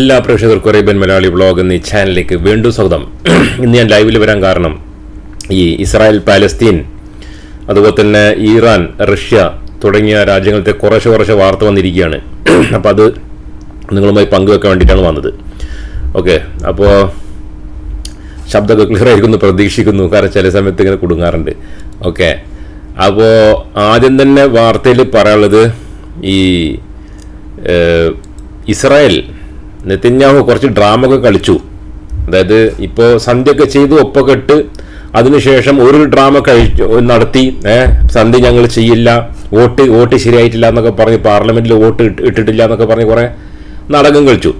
എല്ലാ പ്രേക്ഷകർക്കും Arabian Malayali vlog എന്നീ ചാനലിലേക്ക് വീണ്ടും സ്വാഗതം. ഇന്ന് ഞാൻ ലൈവിൽ വരാൻ കാരണം ഈ ഇസ്രായേൽ പാലസ്തീൻ അതുപോലെ തന്നെ ഇറാൻ റഷ്യ തുടങ്ങിയ രാജ്യങ്ങളിലത്തെ കുറച്ച് കുറച്ച് വാർത്ത വന്നിരിക്കുകയാണ്. അപ്പോൾ അത് നിങ്ങളുമായി പങ്കുവെക്കാൻ വേണ്ടിയിട്ടാണ് വന്നത്. ഓക്കെ അപ്പോൾ ശബ്ദമൊക്കെ ക്ലിയർ ആയിരിക്കുന്നു പ്രതീക്ഷിക്കുന്നു. കാരണം ചില സമയത്ത് ഇങ്ങനെ കുടുങ്ങാറുണ്ട്. ഓക്കെ അപ്പോൾ ആദ്യം തന്നെ വാർത്തയിൽ പറയാനുള്ളത് ഈ ഇസ്രായേൽ നെത്തന്യാഹു കുറച്ച് ഡ്രാമ ഒക്കെ കളിച്ചു. അതായത് ഇപ്പോൾ സന്ധ്യയൊക്കെ ചെയ്തു ഒപ്പൊക്കെ ഇട്ട് അതിനുശേഷം ഒരു ഡ്രാമ കഴിച്ചു നടത്തി ഏഹ് സന്ധ്യ ഞങ്ങൾ ചെയ്യില്ല വോട്ട് വോട്ട് ശരിയായിട്ടില്ല എന്നൊക്കെ പറഞ്ഞ് പാർലമെന്റിൽ വോട്ട് ഇട്ട് ഇട്ടിട്ടില്ല എന്നൊക്കെ പറഞ്ഞ് കുറേ നാടകം കളിച്ചു.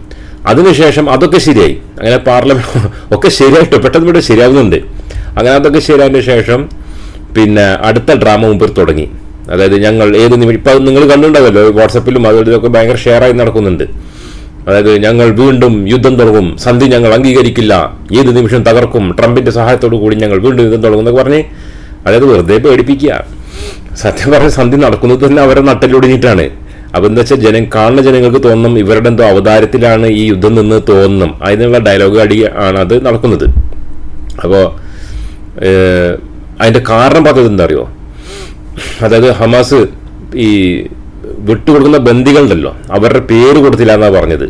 അതിനുശേഷം അതൊക്കെ ശരിയായി. അങ്ങനെ പാർലമെന്റ് ഒക്കെ ശരിയായിട്ട് പെട്ടെന്ന് പെട്ടെന്ന് ശരിയാവുന്നുണ്ട്. അങ്ങനെ അതൊക്കെ ശരിയായതിനു ശേഷം പിന്നെ അടുത്ത ഡ്രാമ മുമ്പിൽ തുടങ്ങി. അതായത് ഞങ്ങൾ ഏത് നിമിഷം ഇപ്പം നിങ്ങൾ കണ്ടിട്ടുണ്ടാവല്ലോ വാട്സപ്പിലും അതുപോലെ ഇതൊക്കെ ഭയങ്കര ഷെയറായി നടക്കുന്നുണ്ട്. അതായത് ഞങ്ങൾ വീണ്ടും യുദ്ധം തുടങ്ങും. സന്ധി ഞങ്ങൾ അംഗീകരിക്കില്ല. ഏത് നിമിഷം തകർക്കും. ട്രംപിന്റെ സഹായത്തോടു കൂടി ഞങ്ങൾ വീണ്ടും യുദ്ധം തുടങ്ങും എന്നൊക്കെ പറഞ്ഞ് അതായത് വെറുതെ പേടിപ്പിക്കുക. സത്യം പറഞ്ഞ സന്ധി നടക്കുന്നത് തന്നെ അവരെ നട്ടലൊടിഞ്ഞിട്ടാണ് അപ്പൊ എന്താ വെച്ചാൽ ജനം കാണുന്ന ജനങ്ങൾക്ക് തോന്നും ഇവരുടെ എന്തോ അവതാരത്തിലാണ് ഈ യുദ്ധം നിന്ന് തോന്നും. അതിനുള്ള ഡയലോഗ് അടി ആണ് അത് നടക്കുന്നത്. അപ്പോൾ അതിന്റെ കാരണം പറഞ്ഞത് എന്താ അറിയോ? അതായത് ഹമാസ് ഈ വിട്ടുകൊടുക്കുന്ന ബന്ധികളുണ്ടല്ലോ അവരുടെ പേര് കൊടുത്തില്ല എന്നാണ് പറഞ്ഞത്.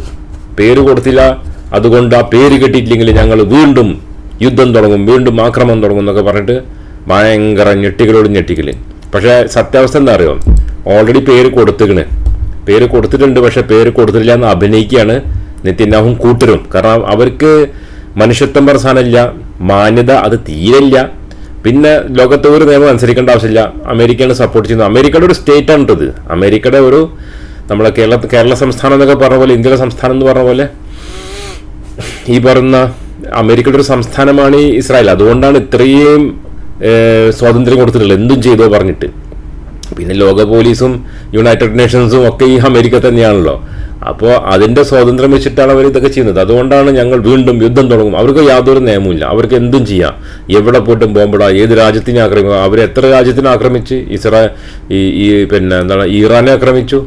പേര് കൊടുത്തില്ല അതുകൊണ്ട് ആ പേര് കിട്ടിയിട്ടില്ലെങ്കിൽ ഞങ്ങൾ വീണ്ടും യുദ്ധം തുടങ്ങും വീണ്ടും ആക്രമണം തുടങ്ങും എന്നൊക്കെ പറഞ്ഞിട്ട് ഭയങ്കര ഞെട്ടികളോട് ഞെട്ടിക്കൽ. പക്ഷേ സത്യാവസ്ഥ എന്താ അറിയോ? ഓൾറെഡി പേര് കൊടുത്തിക്കണ്. പേര് കൊടുത്തിട്ടുണ്ട് പക്ഷേ പേര് കൊടുത്തിട്ടില്ല എന്ന് അഭിനയിക്കുകയാണ് നിത്യനാഹും കൂട്ടരും. കാരണം അവർക്ക് മനുഷ്യത്വം പറഞ്ഞ സാധനമില്ല മാന്യത അത് തീരില്ല പിന്നെ ലോകത്തെ ഒരു നിയമം അനുസരിക്കേണ്ട ആവശ്യമില്ല. അമേരിക്കയാണ് സപ്പോർട്ട് ചെയ്യുന്നത്. അമേരിക്കയുടെ ഒരു സ്റ്റേറ്റ് ആണ് ഇത് അമേരിക്കയുടെ ഒരു നമ്മളെ കേരള കേരള സംസ്ഥാനം എന്നൊക്കെ പറഞ്ഞ പോലെ ഇന്ത്യയുടെ സംസ്ഥാനം എന്ന് പറഞ്ഞ പോലെ ഈ പറയുന്ന അമേരിക്കയുടെ ഒരു സംസ്ഥാനമാണ് ഈ ഇസ്രായേൽ. അതുകൊണ്ടാണ് ഇത്രയും സ്വാതന്ത്ര്യം കൊടുത്തിട്ടുള്ളത്. എന്തും ചെയ്തോ പറഞ്ഞിട്ട്. പിന്നെ ലോക പോലീസും യുണൈറ്റഡ് നേഷൻസും ഒക്കെ ഈ അമേരിക്ക തന്നെയാണല്ലോ. അപ്പോൾ അതിന്റെ സ്വാതന്ത്ര്യം വെച്ചിട്ടാണ് അവർ ഇതൊക്കെ ചെയ്യുന്നത്. അതുകൊണ്ടാണ് ഞങ്ങൾ വീണ്ടും യുദ്ധം തുടങ്ങും. അവർക്ക് യാതൊരു നിയമമില്ല അവർക്ക് എന്തും ചെയ്യാം. എവിടെ പോയിട്ടും ബോംബിടാം. ഏത് രാജ്യത്തിനെ ആക്രമിക്കുക അവർ എത്ര രാജ്യത്തിനെ ആക്രമിച്ച്? ഇസ്രാ ഈ ഈ പിന്നെ എന്താണ്? ഇറാനെ ആക്രമിച്ചു.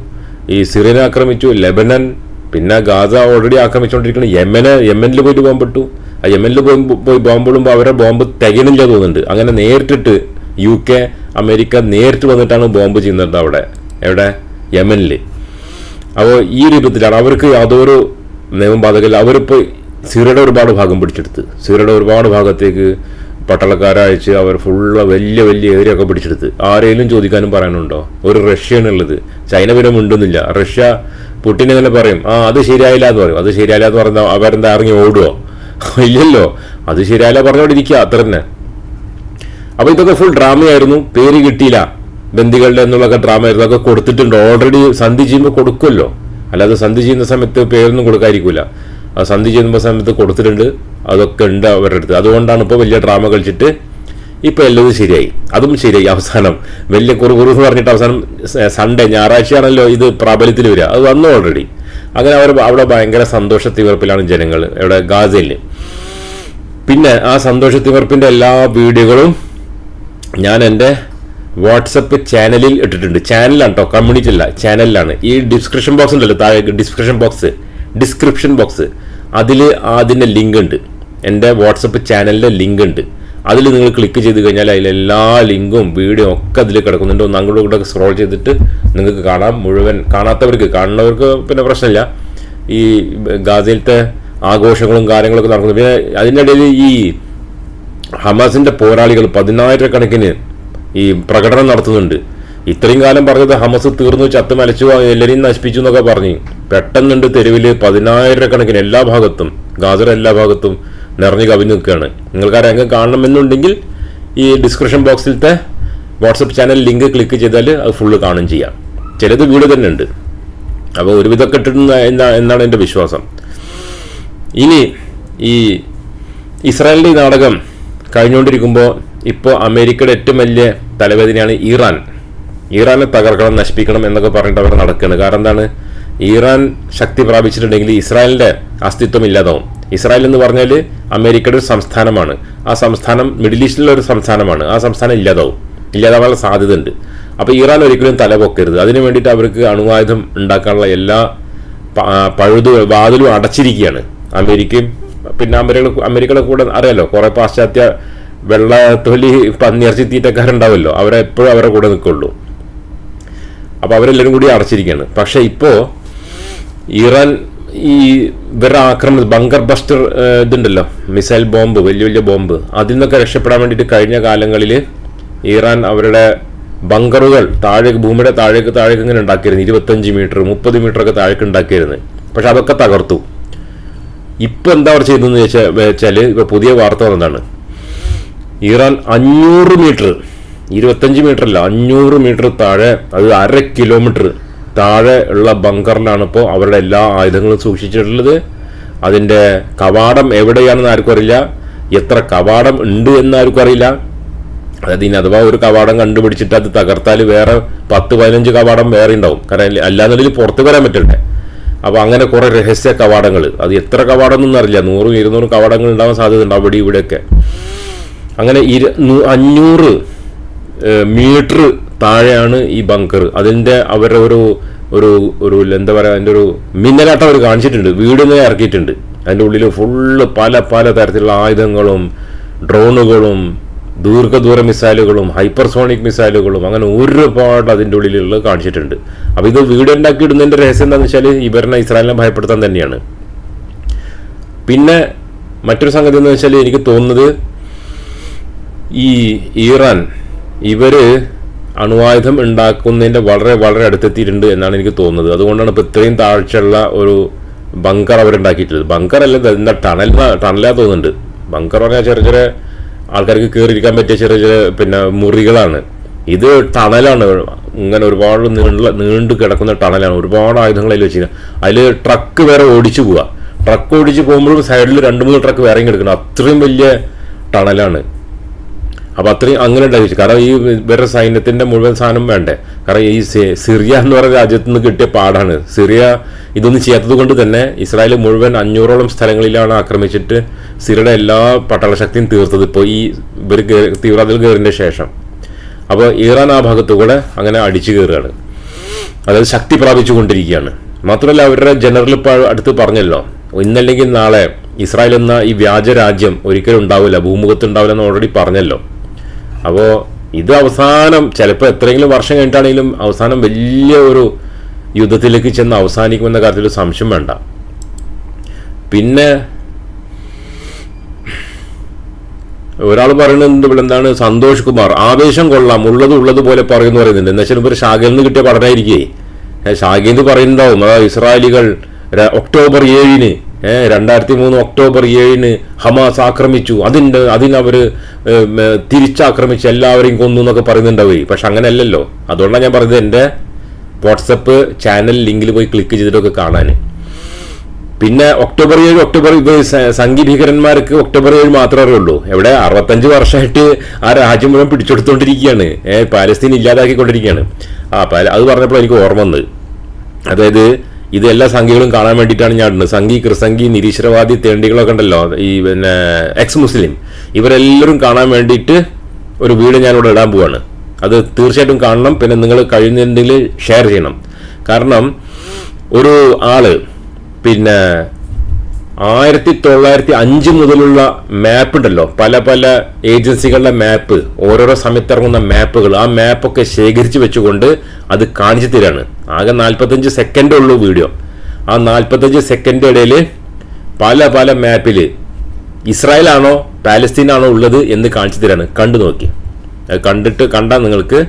ഈ സിറിയനെ ആക്രമിച്ചു. ലെബനൻ പിന്നെ ഗാസ ഓൾറെഡി ആക്രമിച്ചുകൊണ്ടിരിക്കുന്നത് യമനെ യമനിൽ പോയിട്ട് ബോംബിട്ടു. ആ യമനിൽ പോയി പോയി ബോംബിടുമ്പോൾ അവരെ ബോംബ് തികയണില്ല തോന്നുന്നുണ്ട്. അങ്ങനെ നേരിട്ടിട്ട് യു കെ അമേരിക്ക നേരിട്ട് വന്നിട്ടാണ് ബോംബ് ചെയ്യുന്നത് അവിടെ. എവിടെ? യമനിൽ അപ്പോൾ ഈ രൂപത്തിലാണ് അവർക്ക് യാതൊരു നിയമം ബാധകമില്ല. അവരിപ്പോൾ സിറയുടെ ഒരുപാട് ഭാഗം പിടിച്ചെടുത്ത്. സിറയുടെ ഒരുപാട് ഭാഗത്തേക്ക് പട്ടാളക്കാരെ അയച്ച് അവർ ഫുള്ള് വലിയ വലിയ ഏരിയ ഒക്കെ പിടിച്ചെടുത്ത്. ആരെങ്കിലും ചോദിക്കാനും പറയാനുണ്ടോ? ഒരു റഷ്യയാണുള്ളത്. ചൈന പിന്നെ മിണ്ടുന്നില്ല. റഷ്യ പുട്ടിൻ തന്നെ പറയും ആ അത് ശരിയായില്ല എന്ന് പറയും. അത് ശരിയായില്ല എന്ന് പറഞ്ഞാൽ അവരെന്താ ഇറങ്ങി ഓടുവോ? ഇല്ലല്ലോ. അത് ശരിയായില്ല പറഞ്ഞോണ്ടിരിക്കുക അത്ര തന്നെ. അപ്പൊ ഇതൊക്കെ ഫുൾ ഡ്രാമയായിരുന്നു പേര് കിട്ടിയില്ല. ബന്ദികളുടെ എന്നുള്ളൊക്കെ ഡ്രാമ ആയിരുന്നു അതൊക്കെ കൊടുത്തിട്ടുണ്ട്. ഓൾറെഡി സന്ധി ചെയ്യുമ്പോൾ കൊടുക്കുമല്ലോ. അല്ലാതെ സന്ധി ചെയ്യുന്ന സമയത്ത് പേരൊന്നും കൊടുക്കാതിരിക്കില്ല ആ സന്ധി ചെയ്യുന്ന സമയത്ത് കൊടുത്തിട്ടുണ്ട്. അതൊക്കെ ഉണ്ട് അവരുടെ അടുത്ത്. അതുകൊണ്ടാണ് ഇപ്പോൾ വലിയ ഡ്രാമ കളിച്ചിട്ട് ഇപ്പോൾ എല്ലാം ശരിയായി. അതും ശരിയായി. അവസാനം വലിയ കുറുകുറു എന്ന് പറഞ്ഞിട്ട് അവസാനം സൺഡേ ഞായറാഴ്ചയാണല്ലോ ഇത് പ്രാബല്യത്തിൽ വരിക. അത് വന്നു ഓൾറെഡി അങ്ങനെ അവർ അവിടെ ഭയങ്കര സന്തോഷ തീവർപ്പിലാണ് ജനങ്ങൾ ഇവിടെ ഗാസയിൽ. പിന്നെ ആ സന്തോഷ സന്തോഷത്തിവർപ്പിന്റെ എല്ലാ വീഡിയോകളും ഞാൻ എന്റെ വാട്സപ്പ് ചാനലിൽ ഇട്ടിട്ടുണ്ട്. ചാനലാണ് കേട്ടോ കമ്മ്യൂണിറ്റി അല്ല ചാനലിലാണ്. ഈ ഡിസ്ക്രിപ്ഷൻ ബോക്സ് ഉണ്ടല്ലോ താഴെ ഡിസ്ക്രിപ്ഷൻ ബോക്സ് ഡിസ്ക്രിപ്ഷൻ ബോക്സ്. അതിൽ അതിന്റെ ലിങ്ക് ഉണ്ട് എന്റെ വാട്സപ്പ് ചാനലിന്റെ ലിങ്ക് ഉണ്ട് അതിൽ നിങ്ങൾ ക്ലിക്ക് ചെയ്ത് കഴിഞ്ഞാൽ അതിൽ എല്ലാ ലിങ്കും വീഡിയോ ഒക്കെ അതിൽ കിടക്കുന്നുണ്ട്. ഒന്ന് അങ്ങോട്ടും ഇങ്ങോട്ടൊക്കെ സ്ക്രോൾ ചെയ്തിട്ട് നിങ്ങൾക്ക് കാണാം. മുഴുവൻ കാണാത്തവർക്ക് കാണുന്നവർക്ക് പിന്നെ പ്രശ്നമില്ല. ഈ ഗാസയിലത്തെ ആഘോഷങ്ങളും കാര്യങ്ങളൊക്കെ നടക്കുന്നു. പിന്നെ അതിന്റെ ഇടയിൽ ഈ ഹമാസിന്റെ പോരാളികൾ പതിനായിരക്കണക്കിന് ഈ പ്രകടനം നടത്തുന്നുണ്ട്. ഇത്രയും കാലം പറഞ്ഞത് ഹമസ് തീർന്നു ചത്ത് മലച്ചു എല്ലാവരെയും നശിപ്പിച്ചു എന്നൊക്കെ പറഞ്ഞു. പെട്ടെന്നുണ്ട് തെരുവിൽ പതിനായിരക്കണക്കിന് എല്ലാ ഭാഗത്തും ഗാജർ എല്ലാ ഭാഗത്തും നിറഞ്ഞു കവിഞ്ഞു നിൽക്കുകയാണ്. നിങ്ങൾക്ക് ആ രംഗം കാണണമെന്നുണ്ടെങ്കിൽ ഈ ഡിസ്ക്രിപ്ഷൻ ബോക്സിലത്തെ വാട്സപ്പ് ചാനൽ ലിങ്ക് ക്ലിക്ക് ചെയ്താൽ അത് ഫുള്ള് കാണും ചെയ്യാം. ചിലത് വീട് തന്നെ ഉണ്ട്. അപ്പോൾ ഒരുവിധമൊക്കെ കെട്ടിടുന്ന എന്നാ എന്നാണ് എന്റെ വിശ്വാസം. ഇനി ഈ ഇസ്രായേലിന്റെ നാടകം കഴിഞ്ഞുകൊണ്ടിരിക്കുമ്പോൾ ഇപ്പോൾ അമേരിക്കയുടെ ഏറ്റവും വലിയ തലവേദനയാണ് ഇറാൻ. ഇറാനെ തകർക്കണം നശിപ്പിക്കണം എന്നൊക്കെ പറഞ്ഞിട്ട് അവർ നടക്കുകയാണ്. കാരണം എന്താണ്? ഇറാൻ ശക്തി പ്രാപിച്ചിട്ടുണ്ടെങ്കിൽ ഇസ്രായേലിന്റെ അസ്തിത്വം ഇല്ലാതാവും. ഇസ്രായേൽ എന്ന് പറഞ്ഞാൽ അമേരിക്കയുടെ ഒരു സംസ്ഥാനമാണ്. ആ സംസ്ഥാനം മിഡിൽ ഈസ്റ്റിലുള്ള ഒരു സംസ്ഥാനമാണ്. ആ സംസ്ഥാനം ഇല്ലാതാവും. ഇല്ലാതാവാനുള്ള സാധ്യത ഉണ്ട് അപ്പോൾ ഇറാൻ ഒരിക്കലും തല പൊക്കരുത് അതിനു വേണ്ടിയിട്ട് അവർക്ക് അണുവായുധം ഉണ്ടാക്കാനുള്ള എല്ലാ പഴുതു വാതിലും അടച്ചിരിക്കുകയാണ്. അമേരിക്കയും പിന്നെ അമേരിക്കയുടെ അമേരിക്കയുടെ കൂടെ അറിയാലോ? കുറേ പാശ്ചാത്യ വെള്ള തൊലി പന്നിയിറച്ചി തീറ്റക്കാരുണ്ടാവുമല്ലോ അവരെ എപ്പോഴും അവരുടെ കൂടെ നിൽക്കുള്ളൂ അപ്പോൾ അവരെല്ലാവരും കൂടി അടച്ചിരിക്കുകയാണ് പക്ഷേ ഇപ്പോൾ ഇറാൻ ഈ ഇവരുടെ ആക്രമണം ബങ്കർ ബസ്റ്റർ ഇതുണ്ടല്ലോ മിസൈൽ ബോംബ് വലിയ വലിയ ബോംബ് അതിൽ നിന്നൊക്കെ രക്ഷപ്പെടാൻ വേണ്ടിയിട്ട് കഴിഞ്ഞ കാലങ്ങളിൽ ഇറാൻ അവരുടെ ബങ്കറുകൾ താഴേക്ക് ഭൂമിയുടെ താഴേക്ക് താഴേക്ക് ഇങ്ങനെ ഉണ്ടാക്കിയിരുന്നു. ഇരുപത്തഞ്ച് മീറ്റർ മുപ്പത് മീറ്റർ ഒക്കെ താഴേക്ക് ഉണ്ടാക്കിയിരുന്നു. പക്ഷെ അതൊക്കെ തകർത്തു. ഇപ്പോൾ എന്താ അവർ ചെയ്തതെന്ന് വെച്ചാൽ വെച്ചാൽ ഇപ്പോൾ പുതിയ വാർത്ത വന്നതാണ്. ഇറാൻ അഞ്ഞൂറ് മീറ്റർ ഇരുപത്തഞ്ച് മീറ്റർ അല്ല അഞ്ഞൂറ് മീറ്റർ താഴെ അത് അര കിലോമീറ്റർ താഴെ ഉള്ള ബങ്കറിലാണ് ഇപ്പോൾ അവരുടെ എല്ലാ ആയുധങ്ങളും സൂക്ഷിച്ചിട്ടുള്ളത്. അതിന്റെ കവാടം എവിടെയാണെന്ന് ആർക്കും അറിയില്ല. എത്ര കവാടം ഉണ്ട് എന്ന് ആർക്കും അറിയില്ല. അതായത് ഇനി അഥവാ ഒരു കവാടം കണ്ടുപിടിച്ചിട്ട് അത് തകർത്താൽ വേറെ പത്ത് പതിനഞ്ച് കവാടം വേറെ ഉണ്ടാവും. കാരണം അല്ലാന്നുണ്ടെങ്കിൽ പുറത്ത് വരാൻ പറ്റണ്ടേ? അപ്പോൾ അങ്ങനെ കുറേ രഹസ്യ കവാടങ്ങൾ അത് എത്ര കവാടം എന്നൊന്നും അറിയില്ല. നൂറും ഇരുന്നൂറും കവാടങ്ങൾ ഉണ്ടാവാൻ സാധ്യത ഉണ്ട് അവിടെ ഇവിടെയൊക്കെ. അങ്ങനെ ഇരു അഞ്ഞൂറ് മീറ്റർ താഴെയാണ് ഈ ബങ്കർ. അതിന്റെ അവരുടെ ഒരു ഒരു ഒരു എന്താ പറയുക അതിന്റെ ഒരു മിന്നലാട്ടം അവർ കാണിച്ചിട്ടുണ്ട്. വീടിന് ഇറക്കിയിട്ടുണ്ട്. അതിന്റെ ഉള്ളിൽ ഫുള്ള് പല പല തരത്തിലുള്ള ആയുധങ്ങളും ഡ്രോണുകളും ദീർഘദൂര മിസൈലുകളും ഹൈപ്പർസോണിക് മിസൈലുകളും അങ്ങനെ ഒരുപാട് അതിന്റെ ഉള്ളിലുള്ള കാണിച്ചിട്ടുണ്ട്. അപ്പോൾ ഇത് വീട് ഉണ്ടാക്കി ഇടുന്നതിന്റെ രഹസ്യം എന്താണെന്ന് വെച്ചാൽ ഇവരെ ഇസ്രായേലിനെ ഭയപ്പെടുത്താൻ തന്നെയാണ്. പിന്നെ മറ്റൊരു സംഗതി എന്ന് വെച്ചാൽ എനിക്ക് തോന്നുന്നത് ഈ ഇറാൻ ഇവർ അണുവായുധം ഉണ്ടാക്കുന്നതിന്റെ വളരെ വളരെ അടുത്തെത്തിയിട്ടുണ്ട് എന്നാണ് എനിക്ക് തോന്നുന്നത്. അതുകൊണ്ടാണ് ഇപ്പൊ ഇത്രയും താഴ്ചയുള്ള ഒരു ബങ്കർ അവരുണ്ടാക്കിയിട്ടുള്ളത്. ബങ്കർ അല്ല എന്താ ടണൽ ടണലാ തോന്നുന്നുണ്ട്. ബങ്കർ പറഞ്ഞാൽ ചെറിയ ചെറിയ ആൾക്കാർക്ക് കയറിയിരിക്കാൻ പറ്റിയ ചെറിയ ചെറിയ പിന്നെ മുറികളാണ്. ഇത് ടണലാണ്. ഇങ്ങനെ ഒരുപാട് നീണ്ട നീണ്ടു കിടക്കുന്ന ടണലാണ്. ഒരുപാട് ആയുധങ്ങൾ അതിൽ വെച്ചിരിക്കുന്നത് അതിൽ ട്രക്ക് വേറെ ഓടിച്ചു പോവുക ട്രക്ക് ഓടിച്ച് പോകുമ്പോഴും സൈഡിൽ രണ്ട് മൂന്ന് ട്രക്ക് വേറെ കിടക്കണം അത്രയും വലിയ ടണലാണ്. അപ്പൊ അത്രയും അങ്ങനെ ഉണ്ടായിരിക്കും കാരണം ഈ ഇവരുടെ സൈന്യത്തിന്റെ മുഴുവൻ സാധനം വേണ്ടേ? കാരണം ഈ സിറിയ എന്ന് പറയുന്ന രാജ്യത്ത് നിന്ന് കിട്ടിയ പാടാണ്. സിറിയ ഇതൊന്നും ചെയ്യാത്തത് കൊണ്ട് തന്നെ ഇസ്രായേൽ മുഴുവൻ അഞ്ഞൂറോളം സ്ഥലങ്ങളിലാണ് ആക്രമിച്ചിട്ട് സിറിയയുടെ എല്ലാ പട്ടാളശക്തിയും തീർത്തത് ഇപ്പോൾ ഈ ഇവർ തീവ്രതയിൽ കയറിന്റെ ശേഷം. അപ്പോൾ ഇറാൻ ആ ഭാഗത്തു കൂടെ അങ്ങനെ അടിച്ചു കയറുകയാണ്. അതായത് ശക്തി പ്രാപിച്ചു കൊണ്ടിരിക്കുകയാണ്. മാത്രമല്ല അവരുടെ ജനറൽ ഇപ്പോൾ അടുത്ത് പറഞ്ഞല്ലോ ഇന്നല്ലെങ്കിൽ നാളെ ഇസ്രായേൽ എന്ന ഈ വ്യാജ രാജ്യം ഒരിക്കലും ഉണ്ടാവില്ല ഭൂമുഖത്ത് ഉണ്ടാവില്ല എന്ന് ഓൾറെഡി പറഞ്ഞല്ലോ. അപ്പോൾ ഇത് അവസാനം ചിലപ്പോൾ എത്രയെങ്കിലും വർഷം കഴിഞ്ഞിട്ടാണെങ്കിലും അവസാനം വലിയ ഒരു യുദ്ധത്തിലേക്ക് ചെന്ന് അവസാനിക്കുമെന്ന കാര്യത്തിൽ സംശയം വേണ്ട. പിന്നെ ഒരാൾ പറയുന്നുണ്ട് ഇവിടെ എന്താണ്? സന്തോഷ് കുമാർ. ആവേശം കൊള്ളാം. ഉള്ളത് ഉള്ളത് പോലെ പറയുന്നു പറയുന്നുണ്ട്. എന്ന് വെച്ചാൽ ഇവർ ഷാഗിൽ നിന്ന് കിട്ടിയ പഠനമായിരിക്കേ ഷാഗിന്ന് പറയുന്നുണ്ടാവും. അതാ ഇസ്രായേലികൾ ഒക്ടോബർ ഏഴിന് രണ്ടായിരത്തി മൂന്ന് ഒക്ടോബർ ഏഴിന് ഹമാസ് ആക്രമിച്ചു. അതിന്റെ അതിനവർ തിരിച്ചാക്രമിച്ച് എല്ലാവരെയും കൊന്നു എന്നൊക്കെ പറയുന്നുണ്ടാവേ പക്ഷെ അങ്ങനെയല്ലല്ലോ. അതുകൊണ്ടാണ് ഞാൻ പറഞ്ഞത് എന്റെ വാട്സപ്പ് ചാനൽ ലിങ്കിൽ പോയി ക്ലിക്ക് ചെയ്തിട്ടൊക്കെ കാണാൻ. പിന്നെ ഒക്ടോബർ ഏഴ് ഒക്ടോബർ സംഘി ഭീകരന്മാർക്ക് ഒക്ടോബർ ഏഴ് മാത്രമേ ഉള്ളൂ എവിടെ അറുപത്തഞ്ച് വർഷമായിട്ട് ആ രാജ്യം മുഴുവൻ പിടിച്ചെടുത്തോണ്ടിരിക്കുകയാണ്. ഏഹ് പാലസ്തീൻ ഇല്ലാതാക്കിക്കൊണ്ടിരിക്കുകയാണ്. ആ അത് പറഞ്ഞപ്പോൾ എനിക്ക് ഓർമ്മ വന്നത്. അതായത് ഇത് എല്ലാ സംഘികളും കാണാൻ വേണ്ടിയിട്ടാണ് ഞാൻ ഇടുന്നത്. സംഘി കൃസംഗി നിരീശ്വരവാദി തേണ്ടികളൊക്കെ ഉണ്ടല്ലോ. ഈ പിന്നെ എക്സ് മുസ്ലിം ഇവരെല്ലാവരും കാണാൻ വേണ്ടിയിട്ട് ഒരു വീഡിയോ ഞാനിവിടെ ഇടാൻ പോവാണ്. അത് തീർച്ചയായിട്ടും കാണണം. പിന്നെ നിങ്ങൾ കഴിയുന്നുണ്ടെങ്കിൽ ഷെയർ ചെയ്യണം. കാരണം ഒരു ആൾ പിന്നെ ആയിരത്തി തൊള്ളായിരത്തി അഞ്ച് മുതലുള്ള മാപ്പ് ഉണ്ടല്ലോ. പല പല ഏജൻസികളുടെ മാപ്പ് ഓരോരോ സമയത്ത് ഇറങ്ങുന്ന മാപ്പുകൾ ആ മാപ്പൊക്കെ ശേഖരിച്ച് വെച്ചുകൊണ്ട് അത് കാണിച്ചു തരാണ്. ആകെ നാൽപ്പത്തഞ്ച് സെക്കൻഡ് ഉള്ളൂ വീഡിയോ ആ നാൽപ്പത്തഞ്ച് സെക്കൻഡ് ഇടയിൽ പല പല മാപ്പിൽ ഇസ്രായേൽ ആണോ പാലസ്തീൻ ആണോ ഉള്ളത് എന്ന് കാണിച്ചു തരാണ് കണ്ടു നോക്കി അത് കണ്ടിട്ട് കണ്ടാൽ നിങ്ങൾക്ക്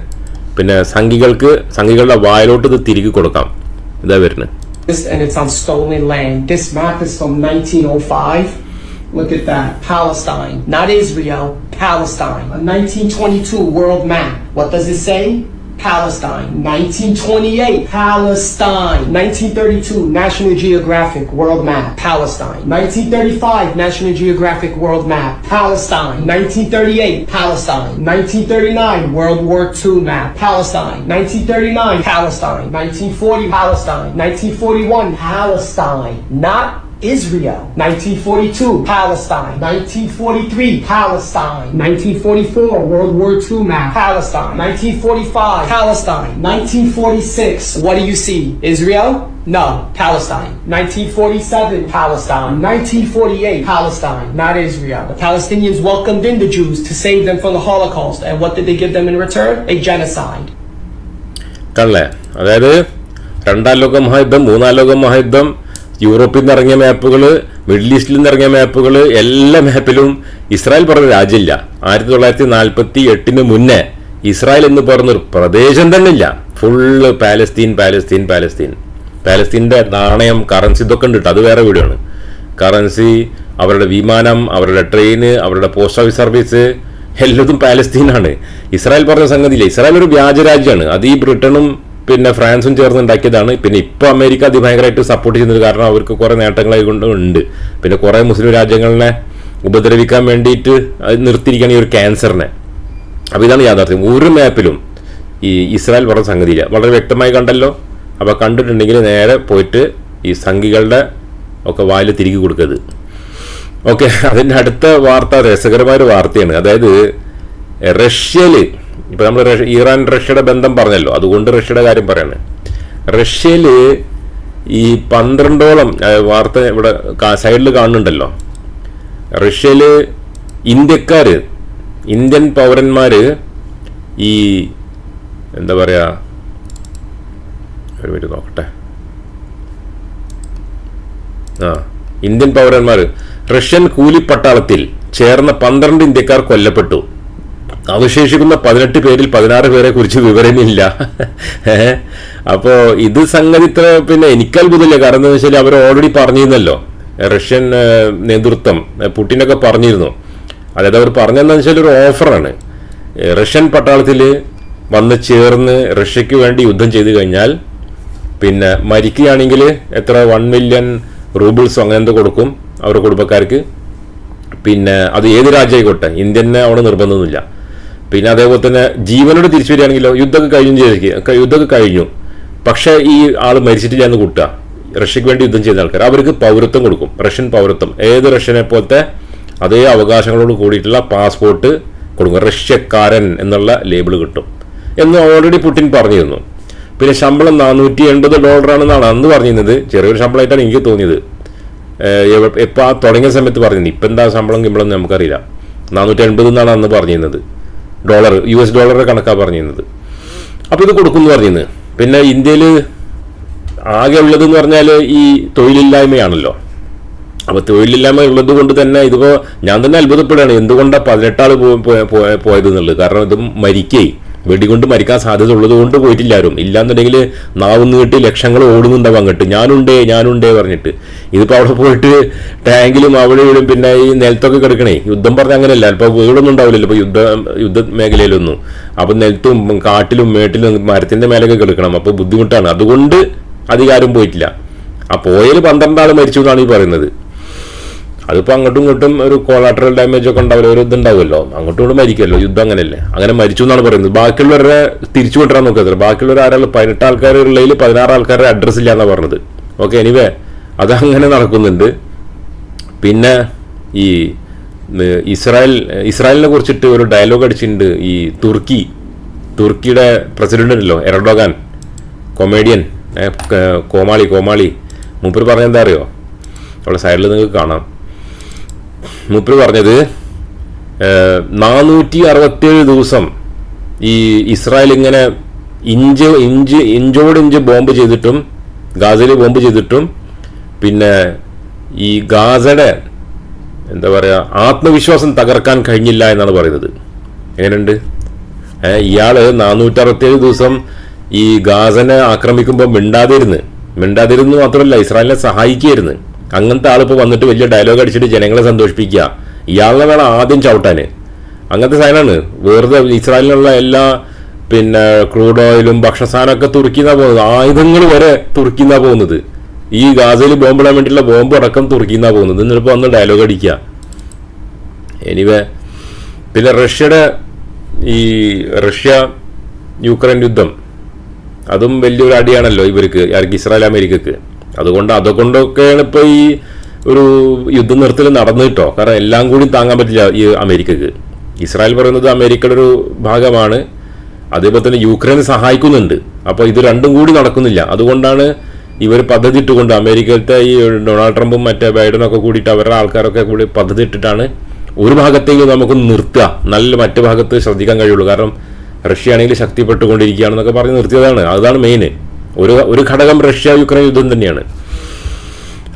പിന്നെ സംഘികൾക്ക് സംഘികളുടെ വായിലോട്ട് ഇത് തിരികെ കൊടുക്കാം ഇതാ വരുന്നത് This and it's on stolen land. This map is from 1905. Look at that. Palestine. Not Israel. Palestine. A 1922 world map. What does it say? Palestine. 1928. Palestine. 1932 National Geographic World Map. Palestine. 1935 National Geographic World Map. Palestine. 1938 Palestine. 1939 World War II Map. Palestine. 1939 Palestine. 1940 Palestine. 1941 Palestine. Not Israel. 1942, Palestine. 1943, Palestine. 1944, World War II map, Palestine. 1945, Palestine. 1946, what do you see? Israel? No, Palestine. 1947, Palestine. 1948, Palestine, not Israel. The Palestinians welcomed in the Jews to save them from the Holocaust, and what did they give them in return? A genocide. കണ്ടല്ലേ അതായത് രണ്ടാം ലോക മഹായുദ്ധം മൂന്നാം ലോക മഹായുദ്ധം യൂറോപ്പിൽ നിന്ന് ഇറങ്ങിയ മാപ്പുകൾ മിഡിൽ ഈസ്റ്റിൽ നിന്ന് ഇറങ്ങിയ മാപ്പുകൾ എല്ലാ മാപ്പിലും ഇസ്രായേൽ പറഞ്ഞ രാജ്യമില്ല. ആയിരത്തി തൊള്ളായിരത്തി നാൽപ്പത്തി എട്ടിന് മുന്നേ ഇസ്രായേൽ എന്ന് പറഞ്ഞൊരു പ്രദേശം തന്നെ ഇല്ല ഫുള്ള് പാലസ്തീൻ പാലസ്തീൻ പാലസ്തീൻ പാലസ്തീന്റെ നാണയം കറൻസി ഇതൊക്കെ ഉണ്ട് അത് വേറെ വീടാണ്. കറൻസി അവരുടെ വിമാനം അവരുടെ ട്രെയിൻ അവരുടെ പോസ്റ്റ് ഓഫീസ് സർവീസ് എല്ലാതും പാലസ്തീനാണ് ഇസ്രായേൽ പറഞ്ഞ സംഗതിയില്ല. ഇസ്രായേൽ ഒരു വ്യാജരാജ്യമാണ് അത് ഈ ബ്രിട്ടനും പിന്നെ ഫ്രാൻസും ചേർന്ന് ഉണ്ടാക്കിയതാണ്. പിന്നെ ഇപ്പോൾ അമേരിക്ക അതിഭയങ്കരമായിട്ട് സപ്പോർട്ട് ചെയ്യുന്നത് കാരണം അവർക്ക് കുറേ നേട്ടങ്ങളായി കൊണ്ട് ഉണ്ട്. പിന്നെ കുറേ മുസ്ലിം രാജ്യങ്ങളെ ഉപദ്രവിക്കാൻ വേണ്ടിയിട്ട് നിർത്തിയിരിക്കുകയാണ് ഈ ഒരു ക്യാൻസറിനെ. അപ്പോൾ ഇതാണ് യാഥാർത്ഥ്യം. ഒരു മാപ്പിലും ഈ ഇസ്രായേൽ പറഞ്ഞ സംഗതിയില്ല. വളരെ വ്യക്തമായി കണ്ടല്ലോ. അപ്പോൾ കണ്ടിട്ടുണ്ടെങ്കിൽ നേരെ പോയിട്ട് ഈ സംഘികളുടെ ഒക്കെ വായിൽ തിരികെ കൊടുക്കരുത്. ഓക്കെ അതിന്റെ അടുത്ത വാർത്ത രസകരമായ ഒരു വാർത്തയാണ്. അതായത് റഷ്യയിൽ ഇപ്പോൾ നമ്മൾ ഇറാൻ റഷ്യയുടെ ബന്ധം പറഞ്ഞല്ലോ. അതുകൊണ്ട് റഷ്യയുടെ കാര്യം പറയാണ്. റഷ്യയിൽ ഈ പന്ത്രണ്ടോളം വാർത്ത ഇവിടെ സൈഡിൽ കാണുന്നുണ്ടല്ലോ. റഷ്യയിൽ ഇന്ത്യക്കാർ ഇന്ത്യൻ പൗരന്മാർ ഈ എന്താ പറയാ ഒരു മിനിറ്റ് നോക്കട്ടെ. ആ ഇന്ത്യൻ പൗരന്മാർ റഷ്യൻ കൂലിപ്പട്ടാളത്തിൽ ചേർന്ന പന്ത്രണ്ട് ഇന്ത്യക്കാർ കൊല്ലപ്പെട്ടു. അവശേഷിക്കുന്ന പതിനെട്ട് പേരിൽ പതിനാറ് പേരെ കുറിച്ച് വിവരമില്ല. അപ്പോൾ അപ്പോ ഇത് സംഗതി ഇത്ര പിന്നെ എനിക്ക് അത്ഭുതമില്ല കാരണം എന്താ വെച്ചാൽ അവർ ഓൾറെഡി പറഞ്ഞിരുന്നല്ലോ. റഷ്യൻ നേതൃത്വം പുട്ടിനൊക്കെ പറഞ്ഞിരുന്നു. അതായത് അവർ പറഞ്ഞതെന്ന് വെച്ചാൽ ഒരു ഓഫറാണ്. റഷ്യൻ പട്ടാളത്തിൽ വന്ന് ചേർന്ന് റഷ്യക്ക് വേണ്ടി യുദ്ധം ചെയ്തു കഴിഞ്ഞാൽ പിന്നെ മരിക്കുകയാണെങ്കിൽ എത്ര? വൺ മില്യൺ റൂബിൾസോ അങ്ങനെ എന്തോ കൊടുക്കും അവരുടെ കുടുംബക്കാർക്ക്. പിന്നെ അത് ഏത് രാജ്യമായിക്കോട്ടെ? ഇന്ത്യനെ അവിടെ നിർബന്ധമൊന്നുമില്ല. പിന്നെ അതേപോലെ തന്നെ ജീവനോട് തിരിച്ചു വരികയാണെങ്കിലോ യുദ്ധമൊക്കെ കഴിഞ്ഞു ചെയ്തിരിക്കുക യുദ്ധമൊക്കെ കഴിഞ്ഞു. പക്ഷേ ഈ ആൾ മരിച്ചിട്ടില്ല എന്ന് കൂട്ടുക. റഷ്യക്ക് വേണ്ടി യുദ്ധം ചെയ്യുന്ന ആൾക്കാർ അവർക്ക് പൗരത്വം കൊടുക്കും. റഷ്യൻ പൗരത്വം. ഏത് റഷ്യനെ പോലത്തെ അതേ അവകാശങ്ങളോട് കൂടിയിട്ടുള്ള പാസ്പോർട്ട് കൊടുക്കും. റഷ്യക്കാരൻ എന്നുള്ള ലേബിൾ കിട്ടും. എന്ന് ഓൾറെഡി പുടിൻ പറഞ്ഞിരുന്നു. പിന്നെ ശമ്പളം നാനൂറ്റി എൺപത് ഡോളറാണെന്നാണ് അന്ന് പറഞ്ഞിരുന്നത്. ചെറിയൊരു ശമ്പളമായിട്ടാണ് എനിക്ക് തോന്നിയത്. എപ്പോൾ ആ തുടങ്ങിയ സമയത്ത് പറഞ്ഞിരുന്നു. ഇപ്പം എന്താ ശമ്പളം കിമ്പളം നമുക്കറിയില്ല. നാനൂറ്റി എൺപത് എന്നാണ് അന്ന് പറഞ്ഞിരുന്നത്. ഡോളർ യു എസ് ഡോളറുടെ കണക്കാണ് പറഞ്ഞിരുന്നത്. അപ്പോൾ ഇത് കൊടുക്കുമെന്ന് പറഞ്ഞിരുന്നത് പിന്നെ ഇന്ത്യയിൽ ആകെ ഉള്ളതെന്ന് പറഞ്ഞാൽ ഈ തൊഴിലില്ലായ്മയാണല്ലോ. അപ്പോൾ തൊഴിലില്ലായ്മ ഉള്ളത് കൊണ്ട് തന്നെ ഇതിപ്പോൾ ഞാൻ തന്നെ അത്ഭുതപ്പെടുകയാണ്. എന്തുകൊണ്ടാണ് പതിനെട്ടാൾ പോയത് എന്നുള്ളത് കാരണം ഇത് മരിക്കേ. വെടികൊണ്ട് മരിക്കാൻ സാധ്യത ഉള്ളത് കൊണ്ട് പോയിട്ടില്ല ആരും. ഇല്ലാന്നുണ്ടെങ്കിൽ നാവ് നീട്ടി ലക്ഷങ്ങൾ ഓടുന്നുണ്ടാവും അങ്ങോട്ട്. ഞാനുണ്ടേ ഞാനുണ്ടേ പറഞ്ഞിട്ട്. ഇതിപ്പോൾ അവിടെ പോയിട്ട് ടാങ്കിലും അവിടെ ഇവിടെയും പിന്നെ ഈ നിലത്തൊക്കെ കിടക്കണേ. യുദ്ധം പറഞ്ഞ അങ്ങനെയല്ല. ഇപ്പോൾ വീടൊന്നും ഉണ്ടാവില്ലല്ലോ. ഇപ്പോൾ യുദ്ധ യുദ്ധ മേഖലയിലൊന്നും. അപ്പോൾ നിലത്തും കാട്ടിലും മേട്ടിലും മരത്തിന്റെ മേലൊക്കെ കിടക്കണം. അപ്പോൾ ബുദ്ധിമുട്ടാണ്. അതുകൊണ്ട് അധികാരം പോയിട്ടില്ല. ആ പോയാൽ പന്ത്രണ്ടാൾ മരിച്ചു എന്നാണ് ഈ പറയുന്നത്. അതിപ്പോൾ അങ്ങോട്ടും ഇങ്ങോട്ടും ഒരു കോളാട്രൽ ഡാമേജ് ഒക്കെ ഉണ്ടാവില്ല ഒരു ഇതുണ്ടാവുമല്ലോ. അങ്ങോട്ടും ഇങ്ങോട്ടും മരിക്കുമല്ലോ യുദ്ധം അങ്ങനെയല്ലേ? അങ്ങനെ മരിച്ചു എന്നാണ് പറയുന്നത്. ബാക്കിയുള്ളവരെ തിരിച്ചു കൊണ്ടുവരാൻ നോക്കത്തില്ല ബാക്കിയുള്ളവർ ആരാളും പതിനെട്ട് ആൾക്കാരുള്ളതിൽ പതിനാറ് ആൾക്കാരുടെ അഡ്രസ്സ് ഇല്ല എന്നാണ് പറഞ്ഞത്. ഓക്കെ എനിവേ അത് അങ്ങനെ നടക്കുന്നുണ്ട്. പിന്നെ ഈ ഇസ്രായേൽ ഇസ്രായേലിനെ കുറിച്ചിട്ട് ഒരു ഡയലോഗ് അടിച്ചിട്ടുണ്ട് ഈ തുർക്കി. തുർക്കിയുടെ പ്രസിഡന്റ് ഉണ്ടല്ലോ എറഡോഗാൻ കൊമേഡിയൻ കോമാളി കോമാളി. മൂപ്പർ പറഞ്ഞെന്താ അറിയോ? അവിടെ സൈഡിൽ നിങ്ങൾക്ക് കാണാം. മൂപ്പർ പറഞ്ഞത് നാനൂറ്റി അറുപത്തേഴ് ദിവസം ഈ ഇസ്രായേൽ ഇങ്ങനെ ഇഞ്ച് ഇഞ്ച് ഇഞ്ചോട് ഇഞ്ച് ബോംബ് ചെയ്തിട്ടും ഗാസയിൽ ബോംബ് ചെയ്തിട്ടും പിന്നെ ഈ ഗാസയുടെ എന്താ പറയുക ആത്മവിശ്വാസം തകർക്കാൻ കഴിഞ്ഞില്ല എന്നാണ് പറയുന്നത്. എങ്ങനെയുണ്ട്? ഇയാൾ നാനൂറ്ററുപത്തേഴ് ദിവസം ഈ ഗാസനെ ആക്രമിക്കുമ്പോൾ മിണ്ടാതിരുന്ന് മിണ്ടാതിരുന്ന് മാത്രമല്ല ഇസ്രായേലിനെ സഹായിക്കുകയായിരുന്നു. അങ്ങനത്തെ ആളിപ്പോൾ വന്നിട്ട് വലിയ ഡയലോഗ് അടിച്ചിട്ട് ജനങ്ങളെ സന്തോഷിപ്പിക്കുക. ഇയാളെ വേണം ആദ്യം ചവിട്ടാൻ അങ്ങനത്തെ സാധനമാണ്. വെറുതെ ഇസ്രായേലിനുള്ള എല്ലാ പിന്നെ ക്രൂഡ് ഓയിലും ഭക്ഷണസാധനമൊക്കെ തുർക്കിന്നാ പോകുന്നത്. ആയുധങ്ങൾ വരെ തുർക്കിന്നാ പോകുന്നത്. ഈ ഗാസയിൽ ബോംബിടാൻ വേണ്ടിയുള്ള ബോംബ് അടക്കം തുർക്കിന്നാ പോകുന്നത്. എന്നിട്ടിപ്പോൾ വന്ന് ഡയലോഗ് അടിക്കുക. എനിവേ പിന്നെ റഷ്യയുടെ ഈ റഷ്യ യുക്രൈൻ യുദ്ധം. അതും വലിയൊരു അടിയാണല്ലോ ഇവർക്ക് ഇസ്രായേൽ അമേരിക്കക്ക്. അതുകൊണ്ട് അതുകൊണ്ടൊക്കെയാണ് ഇപ്പോൾ ഈ ഒരു യുദ്ധം നിർത്തൽ നടന്നു കിട്ടോ. കാരണം എല്ലാം കൂടി താങ്ങാൻ പറ്റില്ല ഈ അമേരിക്കക്ക്. ഇസ്രായേൽ പറയുന്നത് അമേരിക്കയുടെ ഒരു ഭാഗമാണ്. അതേപോലെ തന്നെ യുക്രൈനെ സഹായിക്കുന്നുണ്ട്. അപ്പോൾ ഇത് രണ്ടും കൂടി നടക്കുന്നില്ല. അതുകൊണ്ടാണ് ഇവർ പദ്ധതി ഇട്ടുകൊണ്ട് അമേരിക്കത്തെ ഈ ഡൊണാൾഡ് ട്രംപും മറ്റേ ബൈഡനൊക്കെ കൂടിയിട്ട് അവരുടെ ആൾക്കാരൊക്കെ കൂടി പദ്ധതി ഇട്ടിട്ടാണ് ഒരു ഭാഗത്തേക്ക് നമുക്ക് നിർത്തുക. നല്ല മറ്റു ഭാഗത്ത് ശ്രദ്ധിക്കാൻ കഴിയുള്ളൂ. കാരണം റഷ്യ ആണെങ്കിൽ ശക്തിപ്പെട്ടുകൊണ്ടിരിക്കുകയാണെന്നൊക്കെ പറഞ്ഞ് നിർത്തിയതാണ്. അതാണ് മെയിൻ ഒരു ഒരു ഘടകം റഷ്യ യുക്രൈൻ യുദ്ധം തന്നെയാണ്.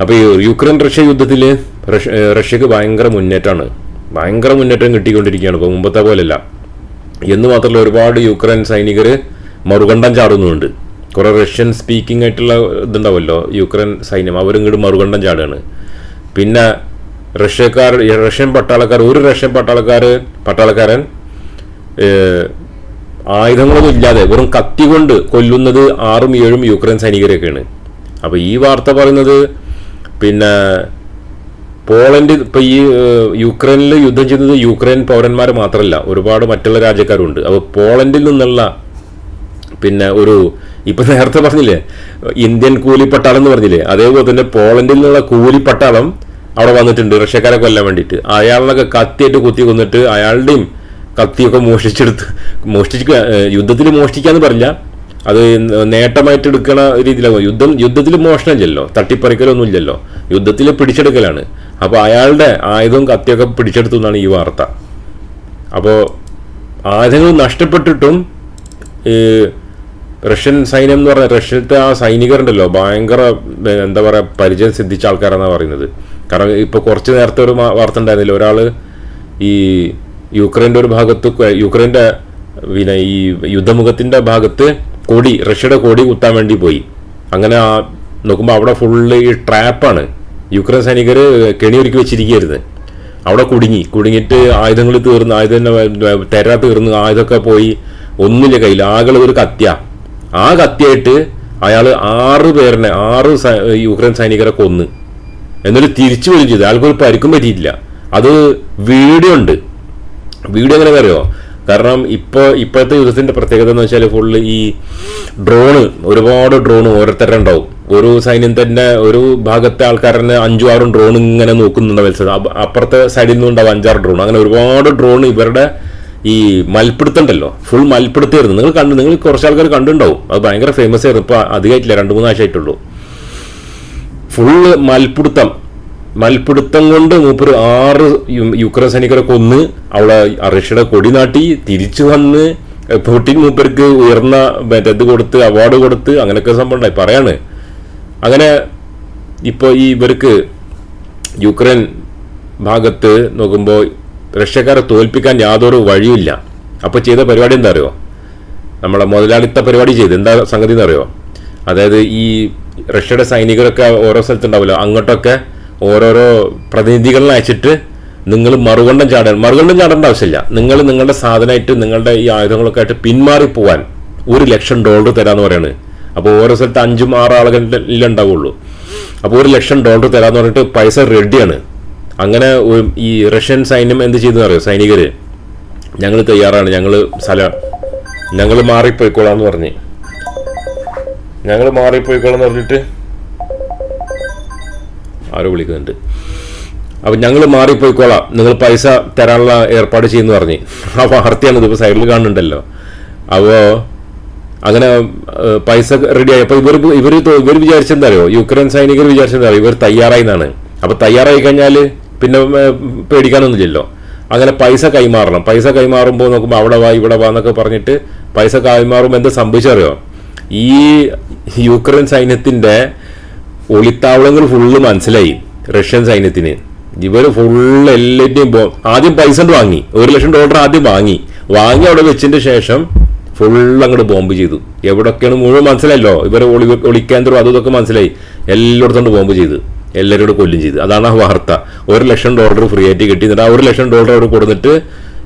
അപ്പോൾ ഈ യുക്രൈൻ റഷ്യ യുദ്ധത്തിൽ റഷ്യ റഷ്യക്ക് ഭയങ്കര മുന്നേറ്റമാണ് ഭയങ്കര മുന്നേറ്റം കിട്ടിക്കൊണ്ടിരിക്കുകയാണ്. ഇപ്പോൾ മുമ്പത്തെ പോലെയല്ല. എന്ന് മാത്രമല്ല ഒരുപാട് യുക്രൈൻ സൈനികർ മറുകണ്ഠം ചാടുന്നുണ്ട്. കുറേ റഷ്യൻ സ്പീക്കിംഗ് ആയിട്ടുള്ള ഇതുണ്ടാവുമല്ലോ യുക്രൈൻ സൈന്യം. അവരും ഇങ്ങോട്ട് മറുകണ്ഠം ചാടുകയാണ് പിന്നെ റഷ്യക്കാർ റഷ്യൻ പട്ടാളക്കാർ ഒരു റഷ്യൻ പട്ടാളക്കാർ പട്ടാളക്കാരൻ ആയുധങ്ങളൊന്നും ഇല്ലാതെ വെറും കത്തി കൊണ്ട് കൊല്ലുന്നത് ആറും ഏഴും യുക്രൈൻ സൈനികരെയൊക്കെയാണ്. അപ്പോൾ ഈ വാർത്ത പറയുന്നത് പിന്നെ പോളണ്ട് ഇപ്പൊ ഈ യുക്രൈനിൽ യുദ്ധം ചെയ്യുന്നത് യുക്രൈൻ പൗരന്മാർ മാത്രമല്ല ഒരുപാട് മറ്റുള്ള രാജ്യക്കാരുണ്ട്. അപ്പോൾ പോളണ്ടിൽ നിന്നുള്ള പിന്നെ ഒരു ഇപ്പൊ നേരത്തെ പറഞ്ഞില്ലേ ഇന്ത്യൻ കൂലിപ്പട്ടാളം എന്ന് പറഞ്ഞില്ലേ അതേപോലെ തന്നെ പോളണ്ടിൽ നിന്നുള്ള കൂലിപ്പട്ടാളം അവിടെ വന്നിട്ടുണ്ട് റഷ്യക്കാരെ കൊല്ലാൻ വേണ്ടിയിട്ട്. അയാളിനൊക്കെ കത്തിയിട്ട് കുത്തി കൊന്നിട്ട് അയാളുടെയും കത്തിയൊക്കെ മോഷ്ടിച്ചെടുത്ത് മോഷ്ടിച്ച് യുദ്ധത്തിൽ മോഷ്ടിക്കാന്ന് പറഞ്ഞില്ല അത് നേട്ടമായിട്ട് എടുക്കണ രീതിയിലാകും യുദ്ധം യുദ്ധത്തിൽ മോഷണമില്ലല്ലോ. തട്ടിപ്പറിക്കലൊന്നും ഇല്ലല്ലോ യുദ്ധത്തിൽ പിടിച്ചെടുക്കലാണ്. അപ്പോൾ അയാളുടെ ആയുധവും കത്തിയൊക്കെ പിടിച്ചെടുത്തു എന്നാണ് ഈ വാർത്ത. അപ്പോൾ ആയുധങ്ങൾ നഷ്ടപ്പെട്ടിട്ടും റഷ്യൻ സൈന്യം എന്ന് പറഞ്ഞാൽ റഷ്യത്തെ ആ സൈനികരുണ്ടല്ലോ. ഭയങ്കര എന്താ പറയുക പരിചയം സിദ്ധിച്ച ആൾക്കാരാണെന്നാണ് പറയുന്നത്. കാരണം ഇപ്പോൾ കുറച്ച് നേരത്തെ ഒരു വാർത്ത ഉണ്ടായിരുന്നില്ല? ഒരാൾ ഈ യുക്രൈന്റെ ഒരു ഭാഗത്ത് യുക്രൈന്റെ പിന്നെ ഈ യുദ്ധമുഖത്തിന്റെ ഭാഗത്ത് കൊടി റഷ്യയുടെ കൊടി കുത്താൻ വേണ്ടി പോയി. അങ്ങനെ നോക്കുമ്പോൾ അവിടെ ഫുള്ള് ഈ ട്രാപ്പാണ് യുക്രൈൻ സൈനികർ കെണിയൊരുക്കി വെച്ചിരിക്കുകയായിരുന്നു അവിടെ കുടുങ്ങി. കുടുങ്ങിയിട്ട് ആയുധങ്ങൾ തീർന്ന് ആയുധം തെര തീർന്ന് ആയുധമൊക്കെ പോയി ഒന്നുമില്ല കയ്യിൽ ആകെ ഒരു കത്യ. ആ കത്തിയായിട്ട് അയാൾ ആറ് പേരിനെ ആറ് യുക്രൈൻ സൈനികരെ കൊന്ന്. എന്നൊരു തിരിച്ചു വരും ചെയ്തു. അയാൾക്കൊരു പരിക്കും പറ്റിയിട്ടില്ല. അത് വീഡിയോ ഉണ്ട്. വീഡിയോ എങ്ങനെ അറിയോ? കാരണം ഇപ്പോൾ ഇപ്പോഴത്തെ യുദ്ധത്തിന്റെ പ്രത്യേകത എന്ന് വെച്ചാൽ ഫുള്ള് ഈ ഡ്രോണ് ഒരുപാട് ഡ്രോൺ ഓരോരുത്തരുടെ ഉണ്ടാവും ഒരു സൈന്യം തന്നെ ഒരു ഭാഗത്തെ ആൾക്കാരനെ അഞ്ചും ആറും ഡ്രോൺ ഇങ്ങനെ നോക്കുന്നുണ്ട് മത്സരം അപ്പ- അപ്പുറത്തെ സൈഡിൽ നിന്നും ഉണ്ടാവും അഞ്ചാറ് ഡ്രോൺ അങ്ങനെ ഒരുപാട് ഡ്രോൺ ഇവരുടെ ഈ മൽപ്പിടുത്തുണ്ടല്ലോ ഫുൾ മൽപ്പിടുത്തായിരുന്നു നിങ്ങൾ കണ്ടു നിങ്ങൾ കുറച്ച് ആൾക്കാർ കണ്ടുണ്ടാവും അത് ഭയങ്കര ഫേമസ് ആയിരുന്നു. ഇപ്പോൾ അധികമായിട്ടില്ല. രണ്ട് മൂന്ന് ആഴ്ചയായിട്ടുള്ളൂ. ഫുള്ള് മൽപ്പിടുത്തം മൽപ്പിടുത്തം കൊണ്ട് മൂപ്പര് ആറ് യുക്രൈൻ സൈനികരെ കൊന്ന് അവിടെ റഷ്യയുടെ കൊടി നാട്ടി തിരിച്ചു വന്ന് പുട്ടിൻ മൂപ്പർക്ക് ഉയർന്ന ഇത് കൊടുത്ത് അവാർഡ് കൊടുത്ത് അങ്ങനെയൊക്കെ സംഭവം ഉണ്ടായി. പറയാണ്. അങ്ങനെ ഇപ്പോൾ ഈ ഇവർക്ക് യുക്രൈൻ ഭാഗത്ത് നോക്കുമ്പോൾ റഷ്യക്കാരെ തോൽപ്പിക്കാൻ യാതൊരു വഴിയില്ല അപ്പോൾ ചെയ്ത പരിപാടി എന്താ അറിയോ നമ്മളെ മുതലാളിത്ത പരിപാടി ചെയ്ത്. എന്താ സംഗതി എന്നറിയോ? അതായത് ഈ റഷ്യയുടെ സൈനികരൊക്കെ ഓരോ സ്ഥലത്തുണ്ടാവില്ല അങ്ങോട്ടൊക്കെ ഓരോരോ പ്രതിനിധികളെ അയച്ചിട്ട് നിങ്ങൾ മറുകണ്ഠം ചാടാൻ മറുകണ്ഠം ചാടേണ്ട ആവശ്യമില്ല. നിങ്ങൾ നിങ്ങളുടെ സാധനമായിട്ട് നിങ്ങളുടെ ഈ ആയുധങ്ങളൊക്കെ ആയിട്ട് പിന്മാറി പോവാൻ ഒരു ലക്ഷം ഡോളർ തരാന്ന് പറയാണ്. അപ്പോൾ ഓരോ സ്ഥലത്ത് അഞ്ചും ആറ് ആളുകളിൽ ഉണ്ടാവുള്ളൂ. അപ്പോൾ ഒരു ലക്ഷം ഡോളർ തരാന്ന് പറഞ്ഞിട്ട് പൈസ റെഡിയാണ്. അങ്ങനെ ഈ റഷ്യൻ സൈന്യം എന്ത് ചെയ്തെന്ന് അറിയോ? സൈനികർ ഞങ്ങൾ തയ്യാറാണ്. ഞങ്ങൾ സ്ഥലം ഞങ്ങൾ മാറിപ്പോയിക്കോളാം എന്ന് പറഞ്ഞ്. ഞങ്ങൾ മാറിപ്പോയിക്കോളാം എന്ന് പറഞ്ഞിട്ട് ആരോ വിളിക്കുന്നുണ്ട്. അപ്പം ഞങ്ങൾ മാറിപ്പോയിക്കോളാം. നിങ്ങൾ പൈസ തരാനുള്ള ഏർപ്പാട് ചെയ്യുന്നു പറഞ്ഞ്. ആ വാർത്തയാണ് ഇതിപ്പോൾ സൈഡിൽ കാണുന്നുണ്ടല്ലോ. അപ്പോൾ അങ്ങനെ പൈസ റെഡി ആയി. അപ്പോൾ ഇവർ ഇവർ ഇവർ വിചാരിച്ചെന്താറിയോ യുക്രൈൻ സൈനികർ വിചാരിച്ചെന്താറിയോ ഇവർ തയ്യാറായി എന്നാണ്. അപ്പോൾ തയ്യാറായി കഴിഞ്ഞാൽ പിന്നെ പേടിക്കാനൊന്നുമില്ലല്ലോ. അങ്ങനെ പൈസ കൈമാറണം. പൈസ കൈമാറുമ്പോൾ നോക്കുമ്പോൾ അവിടെ വാ ഇവിടെ വാ എന്നൊക്കെ പറഞ്ഞിട്ട് പൈസ കൈമാറുമ്പോൾ എന്താ സംഭവിച്ചറിയോ ഈ യുക്രൈൻ സൈന്യത്തിന്റെ ഒളിത്താവളങ്ങൾ ഫുള്ള് മനസ്സിലായി. റഷ്യൻ സൈന്യത്തിന്. ഇവർ ഫുള്ള് എല്ലാറ്റിനും ആദ്യം പൈസ വാങ്ങി. ഒരു ലക്ഷം ഡോളർ ആദ്യം വാങ്ങി. വാങ്ങി അവിടെ വെച്ചതിന്റെ ശേഷം ഫുള്ള് അങ്ങോട്ട് ബോംബ് ചെയ്തു. എവിടൊക്കെയാണ് മുഴുവൻ മനസ്സിലായല്ലോ. ഇവരെ ഒളി ഒളിക്കേന്ദ്രം അതും ഇതൊക്കെ മനസ്സിലായി. എല്ലായിടത്തും ബോംബ് ചെയ്തു. എല്ലാവരോടും കൊല്ലും ചെയ്തു. അതാണ് ആ വാർത്ത. ഒരു ലക്ഷം ഡോളർ ഫ്രീ ആയിട്ട് കിട്ടി. എന്നിട്ട് ആ ഒരു ലക്ഷം ഡോളർ അവർ കൊടുത്തിട്ട്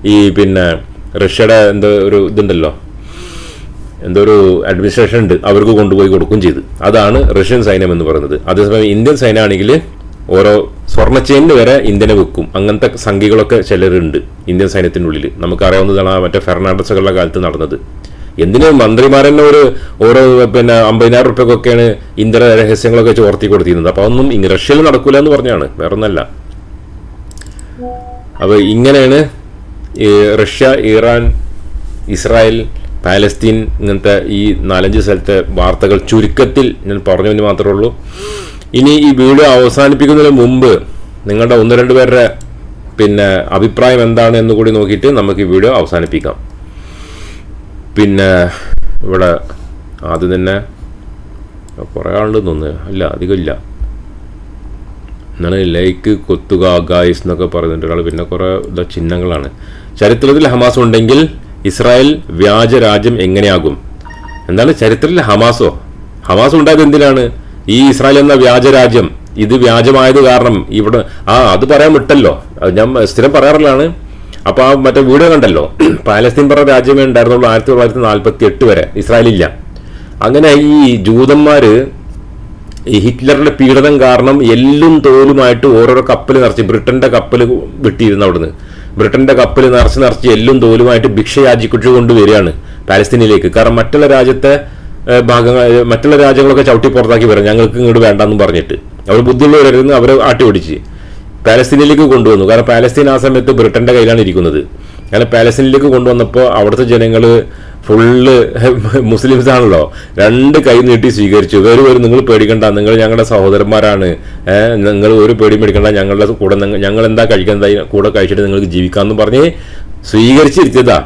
ഈ പിന്നെ റഷ്യയുടെ എന്താ ഒരു ഇതുണ്ടല്ലോ. എന്തോ ഒരു അഡ്മിനിസ്ട്രേഷൻ ഉണ്ട്. അവർക്ക് കൊണ്ടുപോയി കൊടുക്കുകയും ചെയ്തു. അതാണ് റഷ്യൻ സൈന്യം എന്ന് പറയുന്നത്. അതേസമയം ഇന്ത്യൻ സൈന്യമാണെങ്കിൽ ഓരോ സ്വർണ ചെയിൻ വരെ ഇന്ത്യനെ വെക്കും. അങ്ങനത്തെ സംഖ്യകളൊക്കെ ചിലരുണ്ട് ഇന്ത്യൻ സൈന്യത്തിനുള്ളിൽ. നമുക്കറിയാവുന്നതാണ് മറ്റേ ഫെർണാണ്ടസുകളുടെ കാലത്ത് നടന്നത്. എന്തിന് മന്ത്രിമാരെന്നെ ഒരു ഓരോ പിന്നെ അമ്പതിനായിരം റുപ്യക്കൊക്കെയാണ് ഇന്ദ്ര രഹസ്യങ്ങളൊക്കെ ചോർത്തി കൊടുത്തിരുന്നത്. അപ്പൊ അതൊന്നും റഷ്യയിൽ നടക്കൂല എന്ന് പറഞ്ഞാണ്. വേറെ ഒന്നല്ല അപ്പോൾ ഇങ്ങനെയാണ് റഷ്യ ഇറാൻ ഇസ്രായേൽ പാലസ്തീൻ ഇങ്ങനത്തെ ഈ നാലഞ്ച് സ്ഥലത്തെ വാർത്തകൾ ചുരുക്കത്തിൽ ഞാൻ പറഞ്ഞു എന്ന് മാത്രമേ ഉള്ളൂ. ഇനി ഈ വീഡിയോ അവസാനിപ്പിക്കുന്നതിന് മുമ്പ് നിങ്ങളുടെ ഒന്ന് രണ്ട് പേരുടെ പിന്നെ അഭിപ്രായം എന്താണ് എന്ന് കൂടി നോക്കിയിട്ട് നമുക്ക് ഈ വീഡിയോ അവസാനിപ്പിക്കാം. പിന്നെ ഇവിടെ ആദ്യം തന്നെ കുറേ ആളുണ്ട് തോന്നുന്നു. അല്ല അധികമില്ല എന്നാണ് ലൈക്ക് കൊത്തുക ഗായ്സ് എന്നൊക്കെ പറയുന്നുണ്ട്. ഒരാൾ പിന്നെ കുറേ ചിഹ്നങ്ങളാണ്. ചരിത്രത്തിൽ ഹമാസ് ഉണ്ടെങ്കിൽ ഇസ്രായേൽ വ്യാജ രാജ്യം എങ്ങനെയാകും? എന്താണ് ചരിത്രത്തിൽ ഹമാസോ? ഹമാസ് ഉണ്ടായത് എന്തിനാണ് ഈ ഇസ്രായേൽ എന്ന വ്യാജ രാജ്യം ഇത് വ്യാജമായത് കാരണം ഇവിടെ ആ അത് പറയാൻ വിട്ടല്ലോ. ഞാൻ സ്ഥിരം പറയാറുള്ളതാണ്. അപ്പൊ ആ മറ്റേ വീഡിയോ കണ്ടല്ലോ. പാലസ്തീൻ പറഞ്ഞ രാജ്യമേ ഉണ്ടായിരുന്നുള്ളൂ ആയിരത്തി തൊള്ളായിരത്തി നാൽപ്പത്തി എട്ട് വരെ. ഇസ്രായേലില്ല. അങ്ങനെ ഈ ജൂതന്മാര് ഈ ഹിറ്റ്ലറുടെ പീഡനം കാരണം എല്ലും തോലുമായിട്ട് ഓരോരോ കപ്പൽ നിറച്ച് ബ്രിട്ടന്റെ കപ്പൽ വിട്ടിരുന്നു അവിടുന്ന്. ബ്രിട്ടന്റെ കപ്പൽ നിറച്ച് നിറച്ച് എല്ലും തോലുമായിട്ട് ഭിക്ഷ യാചിക്കുച്ചു കൊണ്ടുവരികയാണ് പാലസ്തീനിലേക്ക്. കാരണം മറ്റുള്ള രാജ്യത്തെ ഭാഗങ്ങൾ മറ്റുള്ള രാജ്യങ്ങളൊക്കെ ചവിട്ടി പുറത്താക്കി വരാം. ഞങ്ങൾക്ക് ഇങ്ങോട്ട് വേണ്ടെന്ന് പറഞ്ഞിട്ട്. അവർ ബുദ്ധിയുള്ളവരായിരുന്നു അവരെ ആട്ടി ഓടിച്ച് പാലസ്തീനിലേക്ക് കൊണ്ടുവന്നു. കാരണം പാലസ്തീൻ ആ സമയത്ത് ബ്രിട്ടന്റെ കയ്യിലാണ് ഇരിക്കുന്നത്. അങ്ങനെ പാലസ്തീനിലേക്ക് കൊണ്ടുവന്നപ്പോൾ അവിടുത്തെ ജനങ്ങൾ ഫുള്ള് മുസ്ലിംസ് ആണല്ലോ രണ്ട് കൈ നീട്ടി സ്വീകരിച്ചു. വേറെ വരും നിങ്ങൾ പേടിക്കണ്ട. നിങ്ങൾ ഞങ്ങളുടെ സഹോദരന്മാരാണ്. നിങ്ങൾ ഒരു പേടി പേടിക്കണ്ട. ഞങ്ങളുടെ കൂടെ ഞങ്ങൾ എന്താ കഴിക്കുന്നത് കൂടെ കഴിച്ചിട്ട് നിങ്ങൾക്ക് ജീവിക്കാമെന്ന് പറഞ്ഞ് സ്വീകരിച്ചിരുത്തിയതാ.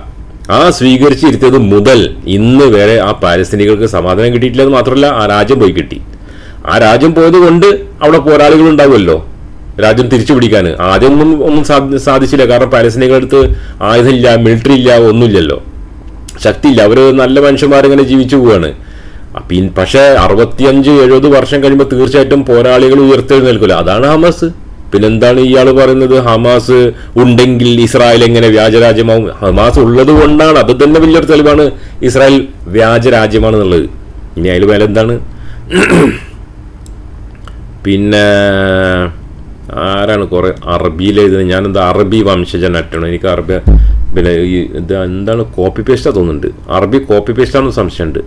ആ സ്വീകരിച്ചിരുത്തിയത് മുതൽ ഇന്ന് വരെ ആ പാലസ്തീനികൾക്ക് സമാധാനം കിട്ടിയിട്ടില്ല എന്ന് മാത്രമല്ല ആ രാജ്യം പോയി കിട്ടി. ആ രാജ്യം പോയത് കൊണ്ട് അവിടെ പോരാളികൾ ഉണ്ടാവുമല്ലോ. രാജ്യം തിരിച്ചു പിടിക്കാൻ. ആദ്യം ഒന്നും ഒന്നും സാധിച്ചില്ല. കാരണം പാലസ്തീനികളുടെ അടുത്ത് ആയുധമില്ല മിലിറ്ററി ഇല്ല ഒന്നുമില്ലല്ലോ. ശക്തിയില്ല. അവർ നല്ല മനുഷ്യന്മാരിങ്ങനെ ജീവിച്ചു പോവാണ്. പിൻ പക്ഷേ അറുപത്തിയഞ്ച് എഴുപത് വർഷം കഴിയുമ്പോൾ തീർച്ചയായിട്ടും പോരാളികൾ ഉയർത്തെഴുന്നേൽക്കില്ല അതാണ് ഹമാസ്. പിന്നെന്താണ് ഇയാൾ പറയുന്നത്? ഹമാസ് ഉണ്ടെങ്കിൽ ഇസ്രായേൽ എങ്ങനെ വ്യാജരാജ്യമാവും? ഹമാസ് ഉള്ളത് കൊണ്ടാണ്. അത് തന്നെ വലിയൊരു തെളിവാണ്. ഇസ്രായേൽ വ്യാജരാജ്യമാണെന്നുള്ളത്. ഇനി അതിൽ വേല എന്താണ് പിന്നെ ആരാണ് കുറെ അറബിയിൽ എഴുതുന്നത് ഞാനെന്താ അറബി വംശജനായിട്ടാണ് എനിക്ക് അറബി പിന്നെ ഈ ഇത് എന്താണ് കോപ്പി പേസ്റ്റാ തോന്നുന്നുണ്ട്. അറബി കോപ്പി പേസ്റ്റാണെന്ന് സംശയമുണ്ട്.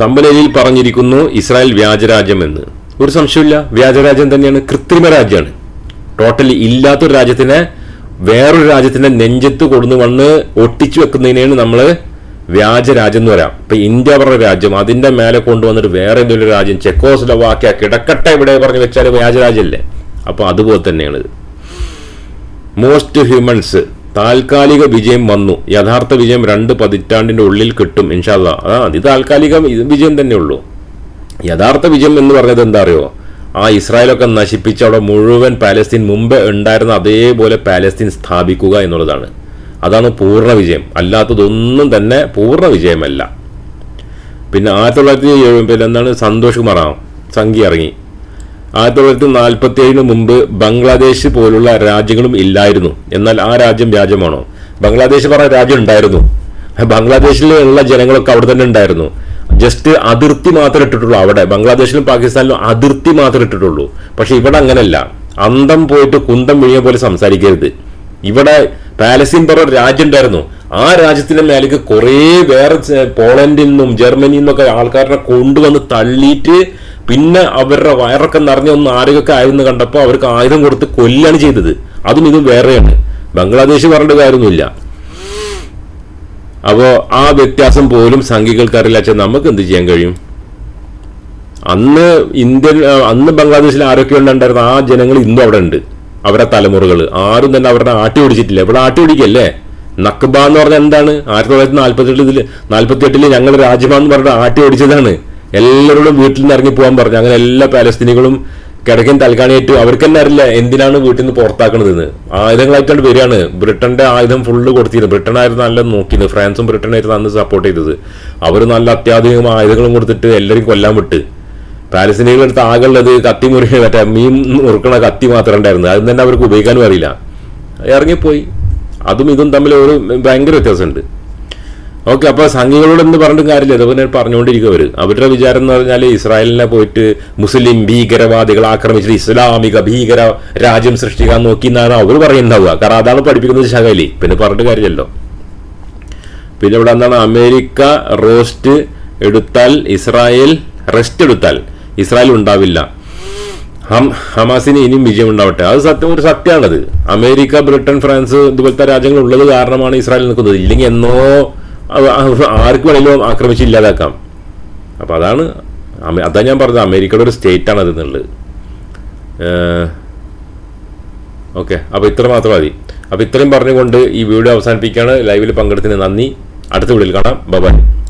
തമ്പലയിൽ പറഞ്ഞിരിക്കുന്നു ഇസ്രായേൽ വ്യാജരാജ്യം എന്ന്. ഒരു സംശയമില്ല വ്യാജരാജ്യം തന്നെയാണ്. കൃത്രിമ രാജ്യമാണ്. ടോട്ടലി ഇല്ലാത്തൊരു രാജ്യത്തിനെ വേറൊരു രാജ്യത്തിന്റെ നെഞ്ചത്ത് കൊടുന്ന് വന്ന് ഒട്ടിച്ചു വെക്കുന്നതിനെയാണ് നമ്മൾ വ്യാജരാജ്യം എന്ന് പറയാം. ഇപ്പൊ ഇന്ത്യ പറഞ്ഞ രാജ്യം അതിന്റെ മേലെ കൊണ്ടുവന്നിട്ട് വേറെ എന്തെങ്കിലും രാജ്യം ചെക്കോസ്ലവാക്യ കിടക്കട്ടെ ഇവിടെ പറഞ്ഞു വെച്ചാൽ വ്യാജരാജ്യമല്ലേ? അപ്പൊ അതുപോലെ തന്നെയാണ്. മോസ്റ്റ് ഹ്യൂമൻസ് താൽക്കാലിക വിജയം വന്നു. യഥാർത്ഥ വിജയം രണ്ട് പതിറ്റാണ്ടിന്റെ ഉള്ളിൽ കിട്ടും ഇൻഷാല്ല ആ അത് താൽക്കാലിക വിജയം തന്നെ ഉള്ളൂ. യഥാർത്ഥ വിജയം എന്ന് പറഞ്ഞത് എന്താ അറിയോ? ആ ഇസ്രായേലൊക്കെ നശിപ്പിച്ച് അവിടെ മുഴുവൻ പാലസ്തീൻ മുമ്പ് ഉണ്ടായിരുന്ന അതേപോലെ പാലസ്തീൻ സ്ഥാപിക്കുക എന്നുള്ളതാണ്. അതാണ് പൂർണ വിജയം. അല്ലാത്തതൊന്നും തന്നെ പൂർണ വിജയമല്ല. പിന്നെ ആയിരത്തി തൊള്ളായിരത്തി പിന്നെ എന്താണ്? സന്തോഷ് കുമാറാം സംഖ്യ ഇറങ്ങി. ആയിരത്തി തൊള്ളായിരത്തി നാൽപ്പത്തി ഏഴിന് മുമ്പ് ബംഗ്ലാദേശ് പോലുള്ള രാജ്യങ്ങളും ഇല്ലായിരുന്നു. എന്നാൽ ആ രാജ്യം രാജ്യമാണോ ബംഗ്ലാദേശ് പറഞ്ഞ രാജ്യം ഉണ്ടായിരുന്നു. ബംഗ്ലാദേശിലുള്ള ജനങ്ങളൊക്കെ അവിടെ തന്നെ ഉണ്ടായിരുന്നു. ജസ്റ്റ് അതിർത്തി മാത്രമേ ഇട്ടിട്ടുള്ളൂ അവിടെ. ബംഗ്ലാദേശിലും പാകിസ്ഥാനിലും അതിർത്തി മാത്രമേ ഇട്ടിട്ടുള്ളൂ. പക്ഷെ ഇവിടെ അങ്ങനല്ല അന്തം പോയിട്ട് കുന്തം വിഴിയ പോലെ സംസാരിക്കരുത്. ഇവിടെ പാലസ്തീൻ പറഞ്ഞ രാജ്യം ഉണ്ടായിരുന്നു. ആ രാജ്യത്തിന്റെ മേലേക്ക് കുറേ വേറെ പോളണ്ടിൽ നിന്നും ജർമ്മനിയിൽ നിന്നൊക്കെ കൊണ്ടുവന്ന് തള്ളിയിട്ട് പിന്നെ അവരുടെ വയറൊക്കെ നിറഞ്ഞ ഒന്ന് ആരോഗ്യമൊക്കെ ആയിരുന്നു കണ്ടപ്പോൾ അവർക്ക് ആയുധം കൊടുത്ത് കൊല്ലാണ് ചെയ്തത്. അതും ഇതും വേറെയാണ്. ബംഗ്ലാദേശ് പറഞ്ഞിട്ട് കാര്യമൊന്നുമില്ല. അപ്പോ ആ വ്യത്യാസം പോലും സംഘികൾക്ക് അറിയില്ല. വെച്ചാൽ നമുക്ക് എന്ത് ചെയ്യാൻ കഴിയും? അന്ന് ഇന്ത്യൻ അന്ന് ബംഗ്ലാദേശിൽ ആരൊക്കെ ഉണ്ടായിരുന്ന ആ ജനങ്ങൾ ഇന്നും അവിടെ ഉണ്ട്. അവരുടെ തലമുറകൾ. ആരും തന്നെ അവരുടെ ആട്ടി ഓടിച്ചിട്ടില്ല ഇവിടെ ആട്ടി ഓടിക്കല്ലേ നക്ബ എന്ന് പറഞ്ഞാൽ എന്താണ്? ആയിരത്തി തൊള്ളായിരത്തി നാൽപ്പത്തി എട്ടിൽ നാൽപ്പത്തി എട്ടിൽ ഞങ്ങൾ രാജ്യമാണെന്ന് പറഞ്ഞിട്ട് ആട്ടി ഓടിച്ചതാണ് എല്ലാവരോടും വീട്ടിൽ നിന്ന് ഇറങ്ങി പോകാൻ പറഞ്ഞു. അങ്ങനെ എല്ലാ പാലസ്തീനികളും കിടക്കൻ തൽക്കാണിയായിട്ട് അവർക്ക് തന്നെ അറിയില്ല എന്തിനാണ് വീട്ടിൽ നിന്ന് പുറത്താക്കണതെന്ന്. ആയുധങ്ങളായിട്ടാണ് വരികയാണ്. ബ്രിട്ടന്റെ ആയുധം ഫുള്ള് കൊടുത്തിരുന്നു ബ്രിട്ടൻ ആയിരുന്നു നല്ല നോക്കിയത് ഫ്രാൻസും ബ്രിട്ടനായിരുന്നു അന്ന് സപ്പോർട്ട് ചെയ്തത്. അവർ നല്ല അത്യാധുനിക ആയുധങ്ങളും കൊടുത്തിട്ട് എല്ലാവരും കൊല്ലാൻ വിട്ട്. പാലസ്തീനികളുടെ അടുത്ത് ആകെയുള്ളത് കത്തി മുറി മറ്റേ മീൻ നുറുക്കണ കത്തി മാത്രമേ ഉണ്ടായിരുന്നു. അത് തന്നെ അവർക്ക് ഉപയോഗിക്കാനും അറിയില്ല. ഇറങ്ങിപ്പോയി. അതും ഇതും തമ്മിൽ ഒരു ഭയങ്കര വ്യത്യാസമുണ്ട്. ഓക്കെ അപ്പൊ സംഘികളോട് എന്ത് പറഞ്ഞിട്ടും കാര്യമില്ല. അതുപോലെ പറഞ്ഞുകൊണ്ടിരിക്കും അവർ അവരുടെ വിചാരം എന്ന് പറഞ്ഞാൽ ഇസ്രായേലിനെ പോയിട്ട് മുസ്ലിം ഭീകരവാദികൾ ആക്രമിച്ചിട്ട് ഇസ്ലാമിക ഭീകര രാജ്യം സൃഷ്ടിക്കാൻ നോക്കി എന്നാണ് അവർ പറയുന്നുണ്ടാവുക. കാരണം അതാണ് പഠിപ്പിക്കുന്നത് ശകലി. പിന്നെ പറഞ്ഞിട്ട് കാര്യമല്ലോ പിന്നെ ഇവിടെ എന്താണ്? അമേരിക്ക റോസ്റ്റ് എടുത്താൽ ഇസ്രായേൽ റെസ്റ്റ് എടുത്താൽ ഇസ്രായേൽ ഉണ്ടാവില്ല. ഹം ഹമാസിന് ഇനിയും വിജയം ഉണ്ടാവട്ടെ അത് സത്യം ഒരു സത്യമാണത്. അമേരിക്ക ബ്രിട്ടൻ ഫ്രാൻസ് ഇതുപോലത്തെ രാജ്യങ്ങൾ ഉള്ളത് കാരണമാണ് ഇസ്രായേൽ നിൽക്കുന്നത്. ഇല്ലെങ്കിൽ എന്നോ ആർക്ക് വേണമെങ്കിലും ആക്രമിച്ച് ഇല്ലാതാക്കാം. അപ്പോൾ അതാണ് അതാ ഞാൻ പറഞ്ഞത്. അമേരിക്കയുടെ ഒരു സ്റ്റേറ്റ് ആണ് എന്നുള്ളത് ഓക്കെ. അപ്പോൾ ഇത്ര മാത്രം മതി. അപ്പോൾ ഇത്രയും പറഞ്ഞുകൊണ്ട് ഈ വീഡിയോ അവസാനിപ്പിക്കുകയാണ്. ലൈവിൽ പങ്കെടുത്തതിന് നന്ദി. അടുത്ത വീഡിയോയിൽ കാണാം. ബൈ.